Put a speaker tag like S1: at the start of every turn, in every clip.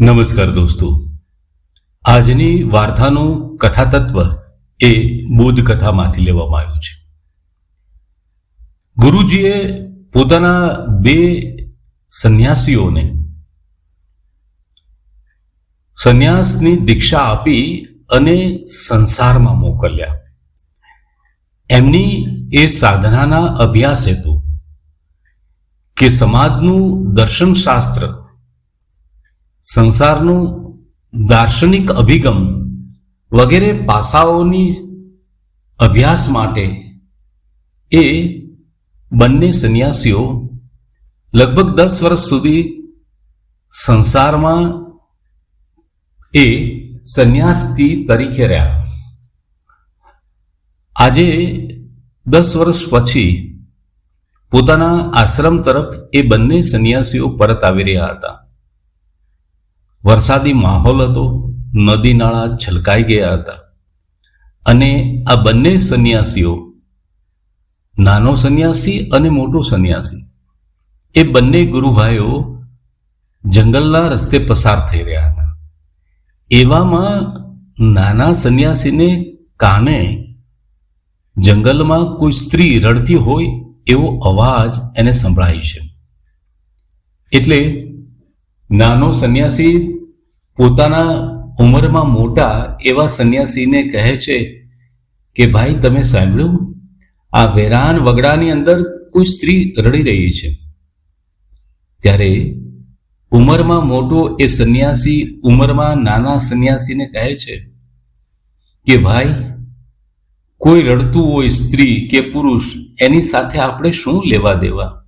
S1: નમસ્કાર દોસ્તો. આજની વાર્તાનું કથા તત્વ એ બોધ કથામાંથી લેવામાં આવ્યું છે. ગુરુજીએ પોતાના બે સંન્યાસીઓને સંન્યાસની દીક્ષા આપી અને સંસારમાં મોકલ્યા. એમની એ સાધનાના અભ્યાસ હેતુ કે સમાજનું દર્શન શાસ્ત્ર સંસારનું દાર્શનિક અભિગમ વગેરે પાસાઓની અભ્યાસ માટે એ બંને સંન્યાસીઓ લગભગ દસ વર્ષ સુધી સંસારમાં એ સંન્યાસી તરીકે રહ્યા. આજે દસ વર્ષ પછી પોતાના આશ્રમ તરફ એ બંને સંન્યાસીઓ પરત આવી રહ્યા હતા. વરસાદી માહોલ હતો, નદી નાળા છલકાઈ ગયા હતા. અને આ બંને સંન્યાસીઓ, નાનો સંન્યાસી અને મોટો સંન્યાસી, એ બંને ગુરુભાઈઓ જંગલના રસ્તે પસાર થઈ રહ્યા હતા. એવામાં નાના સંન્યાસીને કાને જંગલમાં કોઈ સ્ત્રી રડતી હોય એવો અવાજ એને સંભળાય છે. એટલે નાનો સંન્યાસી પોતાના ઉંમરમાં મોટા એવા સંન્યાસીને કહે છે કે, ભાઈ, તમે સાંભળ્યું? આ વેરાન વગડાની અંદર કોઈ સ્ત્રી રડી રહી છે. ત્યારે ઉંમરમાં મોટો એ સંન્યાસી ઉંમરમાં નાના સંન્યાસીને કહે છે કે, ભાઈ, કોઈ રડતું હોય સ્ત્રી કે પુરુષ, એની સાથે આપણે શું લેવા દેવા?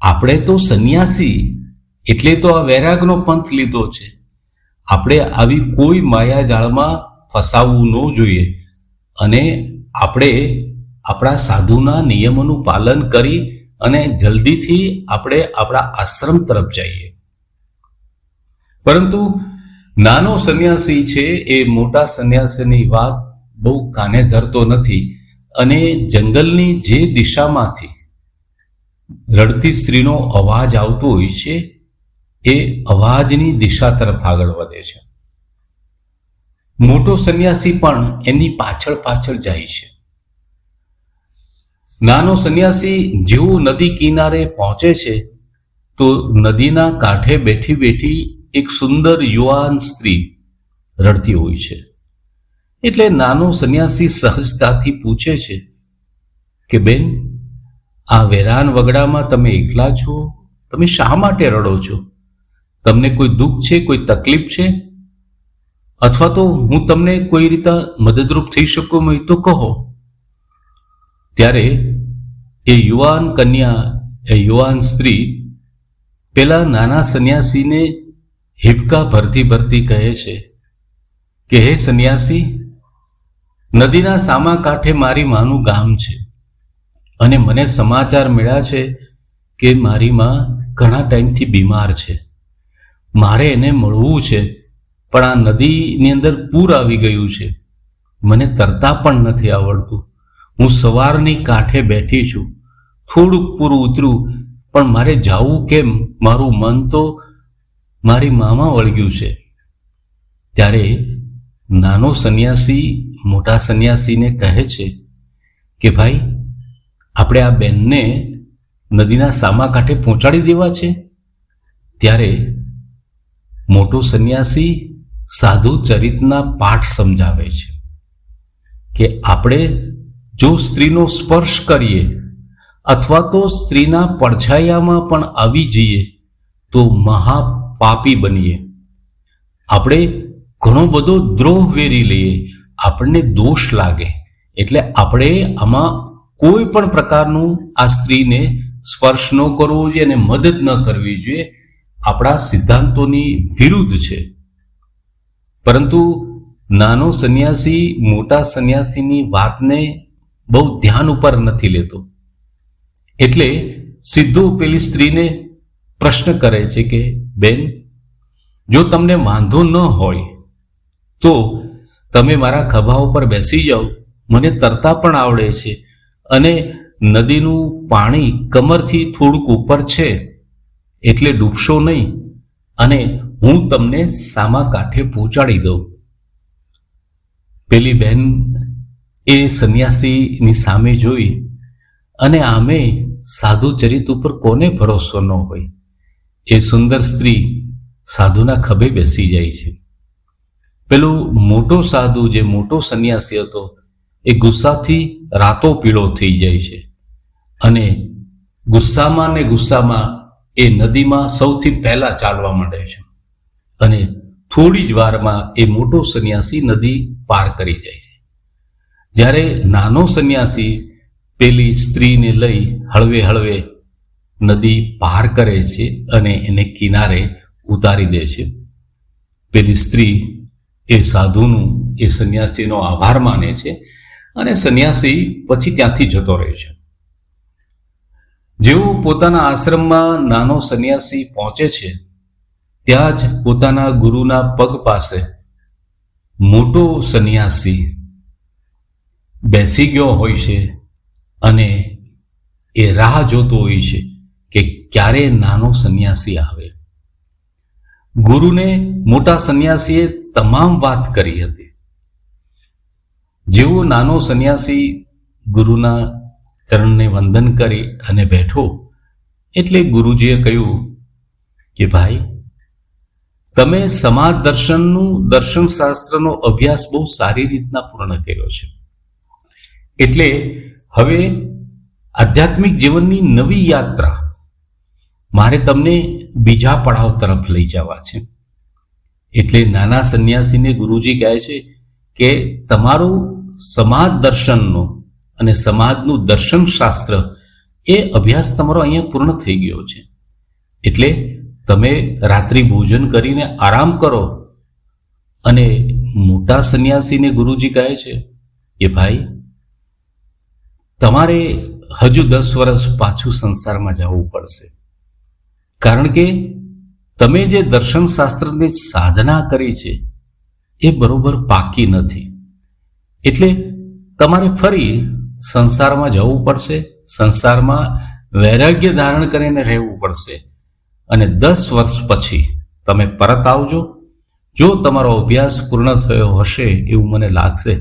S1: આપણે તો સંન્યાસી, એટલે તો આ વૈરાગનો પંથ લીધો છે. આપણે આવી કોઈ માયાજાળમાં ફસાવવું ન જોઈએ અને આપણે આપણા સાધુના નિયમોનું પાલન કરી અને જલ્દીથી આપણે આપણા આશ્રમ તરફ જઈએ. પરંતુ નાનો સંન્યાસી છે એ મોટા સંન્યાસીની વાત બહુ કાને ધરતો નથી અને જંગલની જે દિશામાંથી રડતી સ્ત્રીનો અવાજ આવતો હોય છે એ અવાજની દિશા તરફ આગળ વધે છે. મોટો સંન્યાસી પણ એની પાછળ પાછળ જાય છે. નાનો સંન્યાસી જેવું નદી કિનારે પહોંચે છે, તો નદીના કાંઠે બેઠી બેઠી એક સુંદર યુવાન સ્ત્રી રડતી હોય છે. એટલે નાનો સંન્યાસી સહજતાથી પૂછે છે કે, બેન, આ વેરાન વગડામાં તમે એકલા છો? તમે શા માટે રડો છો? તમને કોઈ દુઃખ છે, કોઈ તકલીફ છે? અથવા તો હું તમને કોઈ રીતે મદદરૂપ થઈ શકું હોય તો કહો. ત્યારે એ યુવાન કન્યા, એ યુવાન સ્ત્રી પેલા નાના સંન્યાસીને હિપકા ભરતી ભરતી કહે છે કે, હે સંન્યાસી, નદીના સામા કાંઠે મારી માનું ગામ છે અને મને સમાચાર મળ્યા છે કે મારી માં ઘણા ટાઈમથી બીમાર છે. મારે એને મળવું છે, પણ આ નદીની અંદર પૂર આવી ગયું છે. મને તરતા પણ નથી આવડતું. હું સવારની કાંઠે બેઠી છું. થોડુંક પૂરું ઉતરું, પણ મારે જાવું કેમ? મારું મન તો મારી મામા વળગ્યું છે. ત્યારે નાનો સંન્યાસી મોટા સંન્યાસીને કહે છે કે, ભાઈ, આપણે આ બેનને નદીના સામા કાંઠે પહોંચાડી દેવા છે? ત્યારે મોટો સંન્યાસી સાધુ ચરિતના પાઠ સમજાવે છે કે આપણે જો સ્ત્રીનો સ્પર્શ કરીએ અથવા તો સ્ત્રીના પડછાયામાં પણ આવી જઈએ તો મહાપાપી બનીએ. આપણે ઘણો બધો દ્રોહ વેરી લઈએ, આપણને દોષ લાગે, એટલે આપણે આમાં કોઈ પણ પ્રકારનું આ સ્ત્રીને સ્પર્શ ન કરવો જોઈએ અને મદદ ન કરવી જોઈએ. આપણા સિદ્ધાંતોની વિરુદ્ધ છે. પરંતુ નાનો સંન્યાસી, મોટા સંન્યાસીની વાતને બહુ ધ્યાન ઉપર નથી લેતો. એટલે સીધું પેલી સ્ત્રીને પ્રશ્ન કરે છે કે, બેન, જો તમને વાંધો ન હોય, તો તમે મારા ખભા ઉપર બેસી જાઓ. મને તરતા પણ આવડે છે અને નદીનું પાણી કમરથી થોડુંક ઉપર છે. એટલે ડૂબશો નહીં અને હું તમને સામા કાંઠે પહોંચાડી દઉં. પેલી બહેન એ સંન્યાસીની સામે જોઈ અને આમે સાધુ ચરિત ઉપર કોને ભરોસો ન હોય? એ સુંદર સ્ત્રી સાધુના ખભે બેસી જાય છે. પેલો મોટો સાધુ જે મોટો સંન્યાસી હતો, એ ગુસ્સાથી રાતો પીળો થઈ જાય છે અને ગુસ્સામાં ને ગુસ્સામાં એ નદીમાં સૌથી પહેલા ચાલવા માંડે છે. અને થોડી જ વારમાં એ મોટો સંન્યાસી નદી પાર કરી જાય છે. જ્યારે નાનો સંન્યાસી પેલી સ્ત્રીને લઈ હળવે હળવે નદી પાર કરે છે અને એને કિનારે ઉતારી દે છે. પેલી સ્ત્રી એ સાધુનું એ સંન્યાસીનો આભાર માને છે અને સંન્યાસી પછી ત્યાંથી જતો રહે છે. જેવું પોતાના આશ્રમમાં નાનો સંન્યાસી પહોંચે છે, ત્યાં જ પોતાના ગુરુના પગ પાસે મોટો સંન્યાસી બેસી ગયો હોય છે અને એ રાહ જોતો હોય છે કે ક્યારે નાનો સંન્યાસી આવે. ગુરુને મોટા સંન્યાસીએ તમામ વાત કરી હતી. જેવો નાનો સંન્યાસી ગુરુના ચરણને વંદન કરી અને બેઠો. એટલે ગુરુજીએ કહ્યું કે ભાઈ, તમે સમાજ દર્શનનું દર્શન શાસ્ત્રનો અભ્યાસ બહુ સારી રીતના પૂર્ણ કર્યો છે. એટલે હવે આધ્યાત્મિક જીવનની નવી યાત્રા મારે તમને બીજા પડાવ તરફ લઈ જવા છે. એટલે નાના સંન્યાસીને ગુરુજી કહે છે કે તમારું સમાજ દર્શનનો અને સમાજનું દર્શન શાસ્ત્ર એ અભ્યાસ તમારો અહીંયા પૂર્ણ થઈ ગયો છે. એટલે તમે રાત્રિ ભોજન કરીને આરામ કરો. અને મોટા સંન્યાસીને ગુરુજી કહે છે કે, ભાઈ, તમારે હજુ દસ વર્ષ પાછું સંસારમાં જવું પડશે. કારણ કે તમે જે દર્શન શાસ્ત્રની સાધના કરી છે, એ બરોબર પાકી નથી. એટલે તમારે ફરી સંસારમાં જવું પડશે, સંસારમાં વૈરાગ્ય ધારણ કરીને રહેવું પડશે. અને દસ વર્ષ પછી તમે પરત આવજો. જો તમારો અભ્યાસ પૂર્ણ થયો હશે એવું મને લાગશે,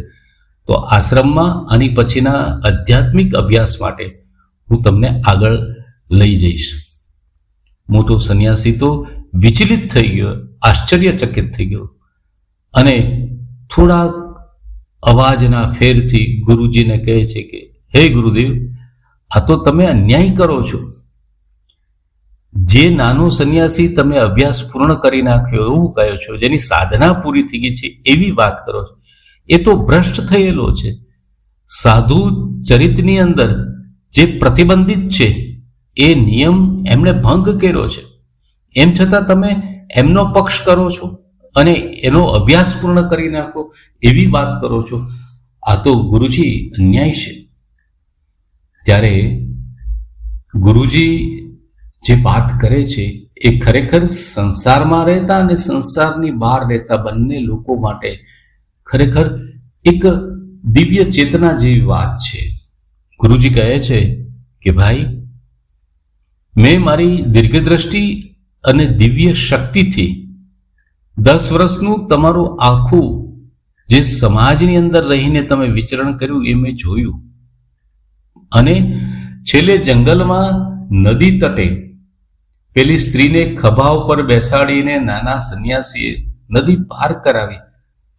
S1: તો આશ્રમમાં આની પછીના આધ્યાત્મિક અભ્યાસ માટે હું તમને આગળ લઈ જઈશ. મોટો સંન્યાસી તો વિચલિત થઈ ગયો, આશ્ચર્યચકિત થઈ ગયો. અને થોડા અવાજના ફેરથી ગુરુજીને કહે છે કે, હે ગુરુદેવ, આ તો તમે અન્યાય કરો છો. જે નાનો સંન્યાસી તમે અભ્યાસ પૂર્ણ કરી નાખ્યો, એવું કહો છો, જેની સાધના પૂરી થઈ ગઈ છે, એવી વાત કરો છો. એ તો ભ્રષ્ટ થયેલો છે. સાધુ ચરિતની અંદર જે પ્રતિબંધિત છે, એ નિયમ એમણે ભંગ કર્યો છે. એમ છતાં તમે એમનો પક્ષ કરો છો. અને એનો અભ્યાસ પૂર્ણ કરી નાખો એવી વાત કરો છો. આ તો ગુરુજી અન્યાય છે. ત્યારે ગુરુજી જે વાત કરે છે એ ખરેખર સંસારમાં રહેતા અને સંસારની બહાર રહેતા બંને લોકો માટે ખરેખર એક દિવ્ય ચેતના જેવી વાત છે. ગુરુજી કહે છે કે ભાઈ, મેં મારી દીર્ઘદ્રષ્ટિ અને દિવ્ય શક્તિથી દસ વર્ષનું તમારું આખું જે સમાજની અંદર રહીને તમે વિચરણ કર્યું એ મેં જોયું. અને છેલ્લે જંગલમાં નદી તટે પેલી સ્ત્રીને ખભા ઉપર બેસાડીને નાના સંન્યાસીએ નદી પાર કરાવી.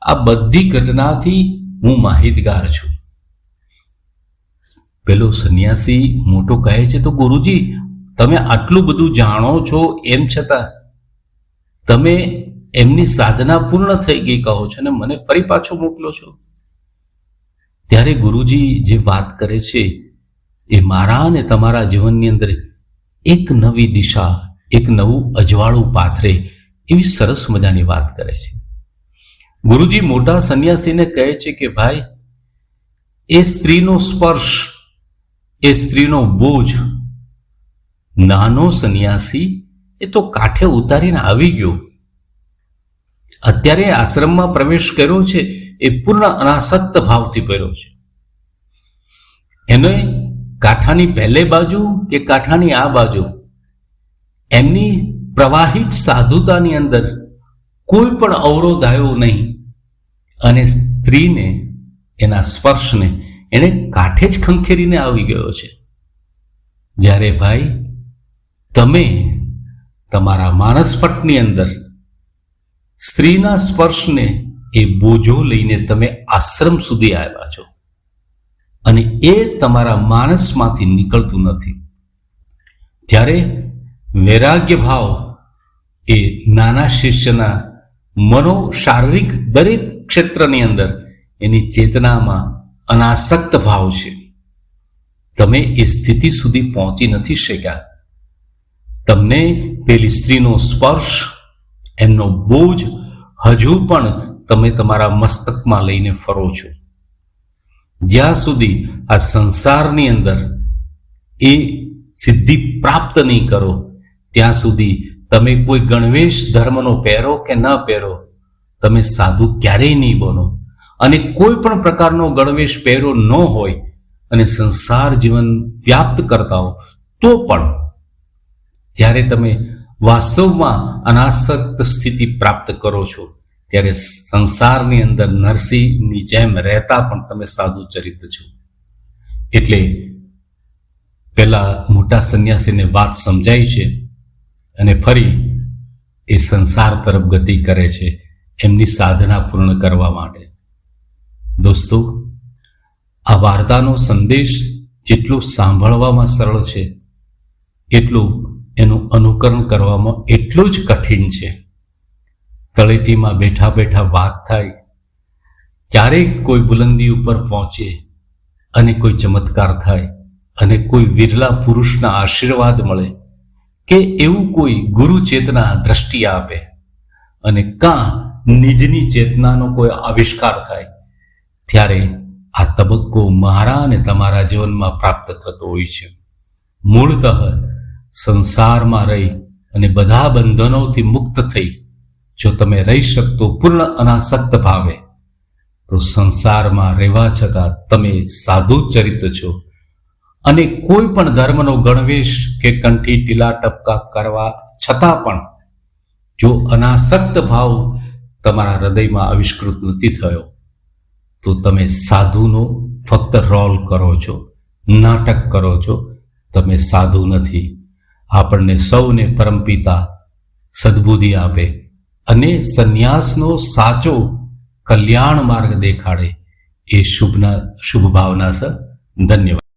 S1: આ બધી ઘટનાથી હું માહિતગાર છું. પેલો સંન્યાસી મોટો કહે છે, તો ગુરુજી, તમે આટલું બધું જાણો છો એમ છતાં, તમે એમની સાધના પૂર્ણ થઈ ગઈ કહો છો અને મને ફરી પાછો મોકલો છો? ત્યારે ગુરુજી જે વાત કરે છે, એ મારા અને તમારા જીવનની અંદર એક નવી દિશા, એક નવું અજવાળું પાથરે એવી સરસ મજાની વાત કરે છે. ગુરુજી મોટા સંન્યાસીને કહે છે કે ભાઈ, એ સ્ત્રીનો સ્પર્શ, એ સ્ત્રીનો બોજ, નાનો સંન્યાસી એ તો કાંઠે ઉતારીને આવી ગયો. અત્યારે આશ્રમમાં પ્રવેશ કર્યો છે, એ પૂર્ણ અનાસક્ત ભાવથી કર્યો છે. એને કાંઠાની પહેલે બાજુ કે કાંઠાની આ બાજુ, એમની પ્રવાહિત સાધુતાની અંદર કોઈ પણ અવરોધ આવ્યો નહીં અને સ્ત્રીને એના સ્પર્શને એને કાંઠે જ ખંખેરીને આવી ગયો છે. જ્યારે ભાઈ, તમે તમારા માનસપટની અંદર સ્ત્રીના સ્પર્શને એ બોજો લઈને તમે આશ્રમ સુધી આવ્યા છો. અને એ તમારા માનસમાંથી નીકળતું નથી. ત્યારે વૈરાગ્ય ભાવ એ નાના શિષ્યના મનો શારીરિક દરેક ક્ષેત્રની અંદર એની ચેતનામાં અનાસક્ત ભાવ છે. તમે એ સ્થિતિ સુધી પહોંચી નથી શક્યા. તમને પેલી સ્ત્રીનો સ્પર્શ એમનો બોજ હજુ પણ તમે તમારા મસ્તકમાં લઈને ફરો છો. જ્યાં સુધી આ સંસારની અંદર એ સિદ્ધિ પ્રાપ્ત નહીં કરો, ત્યાં સુધી તમે કોઈ ગણવેશ ધર્મનો પહેરો કે ન પહેરો, તમે સાધુ ક્યારેય નહીં બનો. અને કોઈ પણ પ્રકારનો ગણવેશ પહેરો ન હોય અને સંસાર જીવન વ્યાપ્ત કરતા હો, તો પણ જ્યારે તમે વાસ્તવમાં અનાસક્ત સ્થિતિ પ્રાપ્ત કરો છો. ત્યારે સંસારની અંદર નરસિંહની જેમ રહેતા પણ તમે સાધુ ચરિત્ર છો. એટલે પેલા મોટા સંન્યાસીને વાત સમજાય છે અને ફરી એ સંસાર તરફ ગતિ કરે છે એમની સાધના પૂર્ણ કરવા માટે. દોસ્તો, આ વાર્તાનો સંદેશ જેટલો સાંભળવામાં સરળ છે, એટલું એનું અનુકરણ કરવામાં એટલું જ કઠિન છે. તળેટીમાં બેઠા બેઠા વાત થાય ક્યારેક કોઈ બુલંદી ઉપર પહોંચે અને કોઈ ચમત્કાર થાય અને કોઈ વિરલા પુરુષના આશીર્વાદ મળે કે એવું કોઈ ગુરુ ચેતના દ્રષ્ટિ આપે અને કાં નિજની ચેતનાનો કોઈ આવિષ્કાર થાય, ત્યારે આ તબક્કો મારા અને તમારા જીવનમાં પ્રાપ્ત થતો હોય છે. મૂળતઃ સંસારમાં રહી અને બધા બંધનોથી મુક્ત થઈ. જો તમે રહી શકતો પૂર્ણ અનાસક્ત ભાવે, તો સંસારમાં રહેવા છતાં તમે સાધુ ચરિત્ર છો. અને કોઈ પણ ધર્મનો ગણવેશ કે કંઠી ટીલા ટપકા કરવા છતાં પણ, જો અનાસક્ત ભાવ તમારા હૃદયમાં આવિષ્કૃત નથી થયો, તો તમે સાધુનો ફક્ત રોલ કરો છો, નાટક કરો છો. તમે સાધુ નથી. આપણને સૌને પરમપિતા સદબુદ્ધિ આપે અને સંન્યાસનો સાચો કલ્યાણ માર્ગ દેખાડે એ શુભના, શુભ ભાવના, સર. ધન્યવાદ.